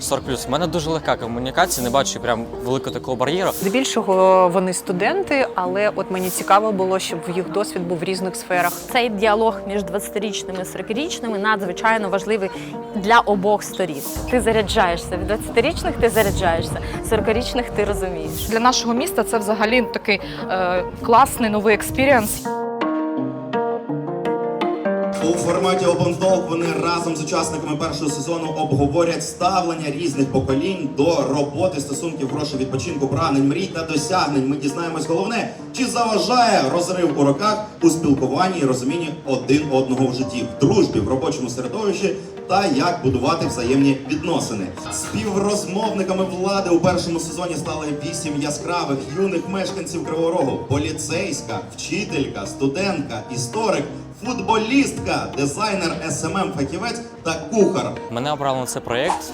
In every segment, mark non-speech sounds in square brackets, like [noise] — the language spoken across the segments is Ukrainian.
40 У мене дуже легка комунікація, не бачу прям великого такого бар'єру. Здебільшого вони студенти, але от мені цікаво було, щоб їх досвід був в різних сферах. Цей діалог між 20-річними і 40-річними надзвичайно важливий для обох сторін. Ти заряджаєшся від 20-річних, ти заряджаєшся, 40-річних ти розумієш. Для нашого міста це взагалі такий е, класний новий експірієнс. У форматі Open Talk вони разом з учасниками першого сезону обговорять ставлення різних поколінь до роботи, стосунків, грошей, відпочинку, прагнень, мрій та досягнень. Ми дізнаємось головне, чи заважає розрив у роках у спілкуванні і розумінні один одного в житті, в дружбі, в робочому середовищі та як будувати взаємні відносини. Співрозмовниками влади у першому сезоні стали вісім яскравих юних мешканців Кривого Рогу: поліцейська, вчителька, студентка, історик, футболістка, дизайнер, СММ, фахівець та кухар. Мене обрали на цей проєкт.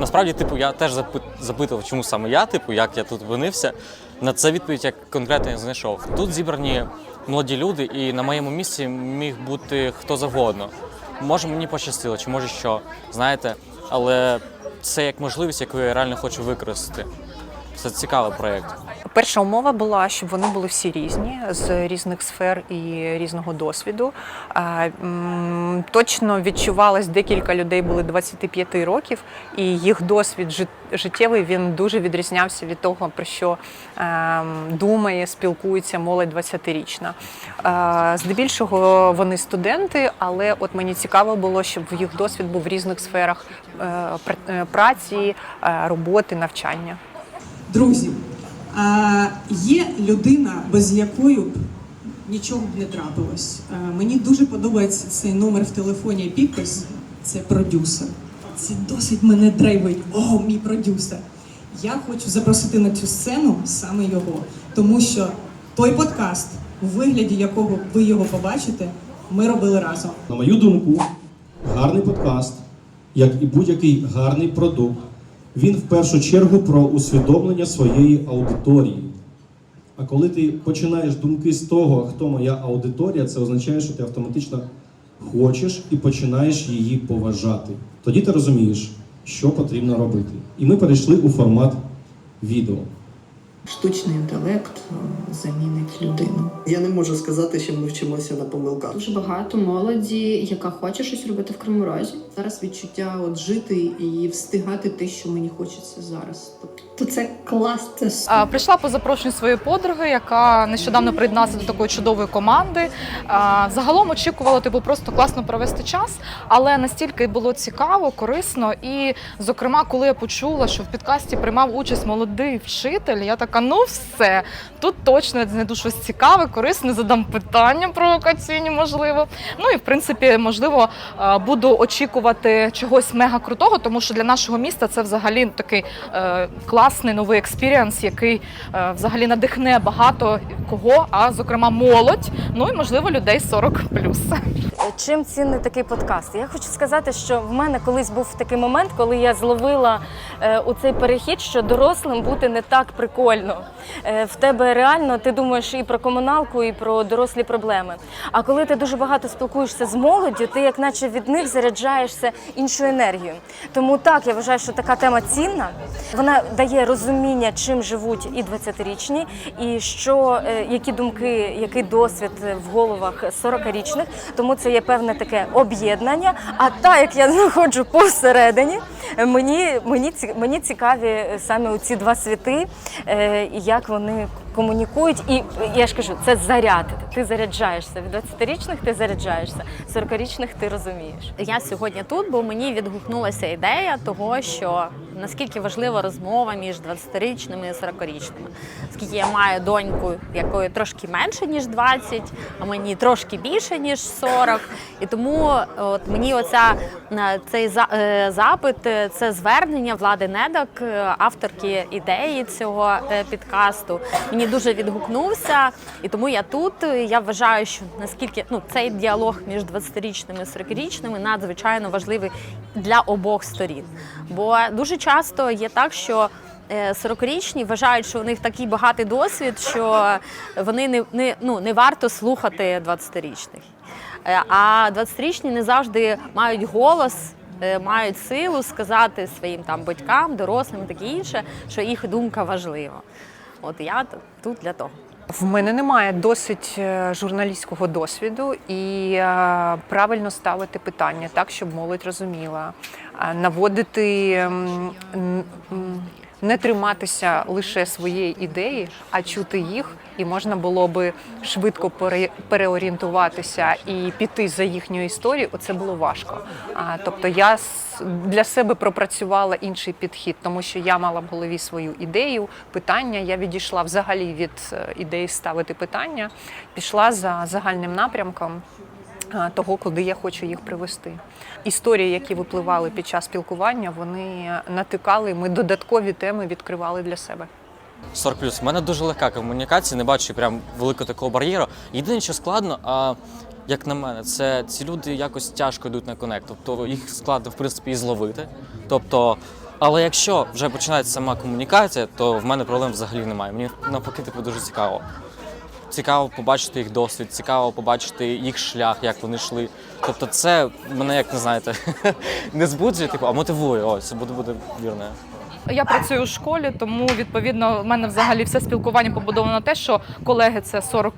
Насправді, типу, я теж запит- запитував, чому саме я, типу, як я тут опинився. На це відповідь як конкретно я знайшов. Тут зібрані молоді люди, і на моєму місці міг бути хто завгодно. Може, мені пощастило, чи може що, знаєте, але це як можливість, яку я реально хочу використати. Це цікавий проєкт. Перша умова була, щоб вони були всі різні з різних сфер і різного досвіду. Точно відчувалось, декілька людей були 25 років, і їх досвід життєвий він дуже відрізнявся від того, про що ем, думає, спілкується молодь 20-річна. Е, Здебільшого вони студенти, але от мені цікаво було, щоб їх досвід був в різних сферах е, е, праці, е, роботи, навчання. Друзі, є людина, без якої б нічого б не трапилось. А, Мені дуже подобається цей номер в телефоні підпис. Це продюсер. Це досить мене драйвить. О, мій продюсер. Я хочу запросити на цю сцену саме його, тому що той подкаст, у вигляді якого ви його побачите, ми робили разом. На мою думку, гарний подкаст, як і будь-який гарний продукт, він в першу чергу про усвідомлення своєї аудиторії. А коли ти починаєш думки з того, хто моя аудиторія, це означає, що ти автоматично хочеш і починаєш її поважати. Тоді ти розумієш, що потрібно робити. І ми перейшли у формат відео. Штучний інтелект е, замінить людину. Я не можу сказати, що ми вчимося на помилках. Дуже багато молоді, яка хоче щось робити в Кривому Розі. Зараз відчуття от жити і встигати те, що мені хочеться зараз. Тобто це клас, це А, Прийшла по запрошенню своєї подруги, яка нещодавно приєдналася до такої чудової команди. А, Загалом очікувала типу просто класно провести час, але настільки було цікаво, корисно. І, зокрема, коли я почула, що в підкасті приймав участь молодий вчитель, я така, ну все, тут точно я знайду щось цікаве, корисне, задам питання провокаційні, можливо. Ну і в принципі, можливо, буду очікувати чогось мега крутого, тому що для нашого міста це взагалі такий е, класний новий експірієнс, який е, взагалі надихне багато кого, а зокрема молодь, ну і можливо людей 40 Чим цінний такий подкаст? Я хочу сказати, що в мене колись був такий момент, коли я зловила е, у цей перехід, що дорослим бути не так прикольно. Е, в тебе реально ти думаєш і про комуналку, і про дорослі проблеми. А коли ти дуже багато спілкуєшся з молоддю, ти як наче від них заряджаєшся іншою енергією. Тому так, я вважаю, що така тема цінна. Вона дає розуміння, чим живуть і 20-річні, і що е, які думки, який досвід в головах 40-річних. Тому це є певне таке об'єднання. А так як я [laughs] знаходжу посередині, мені, мені, мені цікаві саме ці два світи, е, і як вони комунікують. І е, я ж кажу, це заряд. Ти заряджаєшся. Від 20-річних ти заряджаєшся, 40-річних ти розумієш. Я сьогодні тут, бо мені відгукнулася ідея того, що наскільки важлива розмова між 20-річними і 40-річними. Оскільки я маю доньку, якої трошки менше ніж 20, а мені трошки більше ніж 40. І тому от мені оця е, цей е, запит, е, це звернення влади Недок, авторки ідеї цього підкасту. Мені дуже відгукнувся, і тому я тут. Я вважаю, що наскільки ну цей діалог між 20-річними і 40-річними надзвичайно важливий для обох сторін. Бо дуже часто є так, що е, 40-річні вважають, що у них такий багатий досвід, що вони не, не, ну, не варто слухати 20-річних. Е, А 20-річні не завжди мають голос е, мають силу сказати своїм там батькам, дорослим таке інше, що їх думка важлива. От я тут для того. В мене немає досить е, журналістського досвіду і е, правильно ставити питання так, щоб молодь розуміла, Е, наводити не триматися лише своєї ідеї, а чути їх, і можна було би швидко пере- переорієнтуватися і піти за їхньою історією. Оце було важко. А, тобто я для себе пропрацювала інший підхід, тому що я мала в голові свою ідею, питання. Я відійшла взагалі від е, ідеї ставити питання, пішла за загальним напрямком того, куди я хочу їх привести. Історії, які випливали під час спілкування, вони натикали. Ми додаткові теми відкривали для себе. 40 плюс. Мене дуже легка комунікація, не бачу прям великого такого бар'єру. Єдине, що складно, а як на мене, це ці люди якось тяжко йдуть на конект. Тобто їх складно, в принципі, і зловити. Тобто, але якщо вже починається сама комунікація, то в мене проблем взагалі немає. Мені навпаки типу дуже цікаво. Цікаво побачити їх досвід, цікаво побачити їх шлях, як вони йшли. Тобто, це мене, як не знаєте, [laughs] не збуджує, типу, а мотивує. Ось буде буде вірне. Я працюю у школі, тому відповідно в мене взагалі все спілкування побудовано на те, що колеги це 40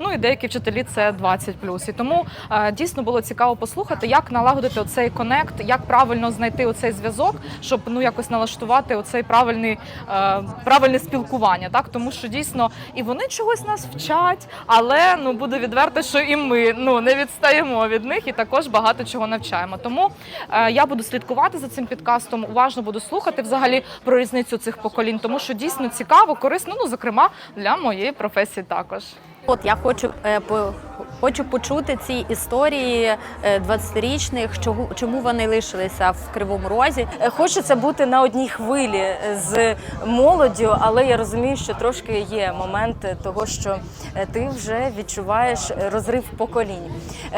ну і деякі вчителі це 20 І тому е, дійсно було цікаво послухати, як налагодити оцей конект, як правильно знайти оцей зв'язок, щоб ну якось налаштувати оцей правильний е, правильне спілкування. Так тому що дійсно і вони чогось нас вчать, але ну буду відверто, що і ми ну не відстаємо від них і також багато чого навчаємо. Тому е, я буду слідкувати за цим підкастом, уважно буду слухати взагалі про різницю цих поколінь, тому що дійсно цікаво, корисно, ну зокрема для моєї професії також. От я хочу е, по. Хочу почути ці історії е, 20-річних, чому, чому вони лишилися в Кривому Розі. Е, Хочеться бути на одній хвилі е, з молоддю, але я розумію, що трошки є момент е, того, що е, ти вже відчуваєш е, розрив поколінь.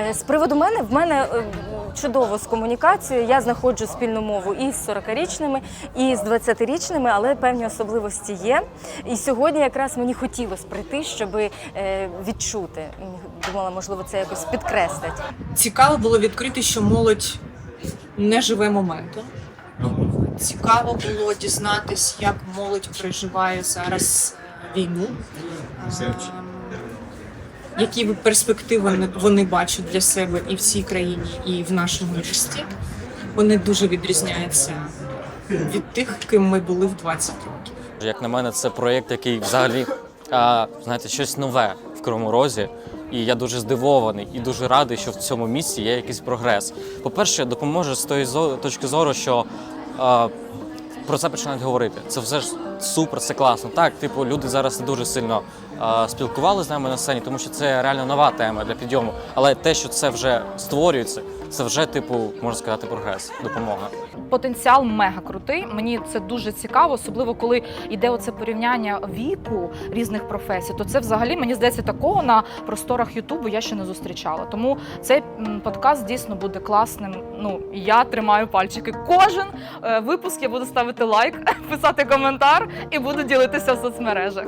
Е, З приводу мене в мене е, чудово з комунікацією. Я знаходжу спільну мову і з 40-річними, і з 20-річними, але певні особливості є. І сьогодні якраз мені хотілося прийти, щоб відчути. Думала, можливо, це якось підкреслить. Цікаво було відкрити, що молодь не живе моментом. Цікаво було дізнатись, як молодь переживає зараз е, війну. Ем, Які перспективи вони- вони бачать для себе і в цій країні, і в нашому місті. Вони дуже відрізняються від тих, ким ми були в 20 років. Як на мене, це проєкт, який взагалі а, знаєте, щось нове в Кривому Розі. І я дуже здивований і дуже радий, що в цьому місці є якийсь прогрес. По-перше, допоможе з тої точки зору, що е, про це починають говорити. Це все ж супер, це класно. Так, типу, люди зараз не дуже сильно спілкувалися з нами на сцені, тому що це реально нова тема для підйому. Але те, що це вже створюється, це вже, типу, можна сказати, прогрес, допомога. Потенціал мега крутий. Мені це дуже цікаво, особливо коли йде оце порівняння віку різних професій. То це взагалі мені здається такого на просторах Ютубу я ще не зустрічала. Тому цей подкаст дійсно буде класним. Ну я тримаю пальчики. Кожен е, випуск я буду ставити лайк, [laughs] писати коментар і буду ділитися в соцмережах.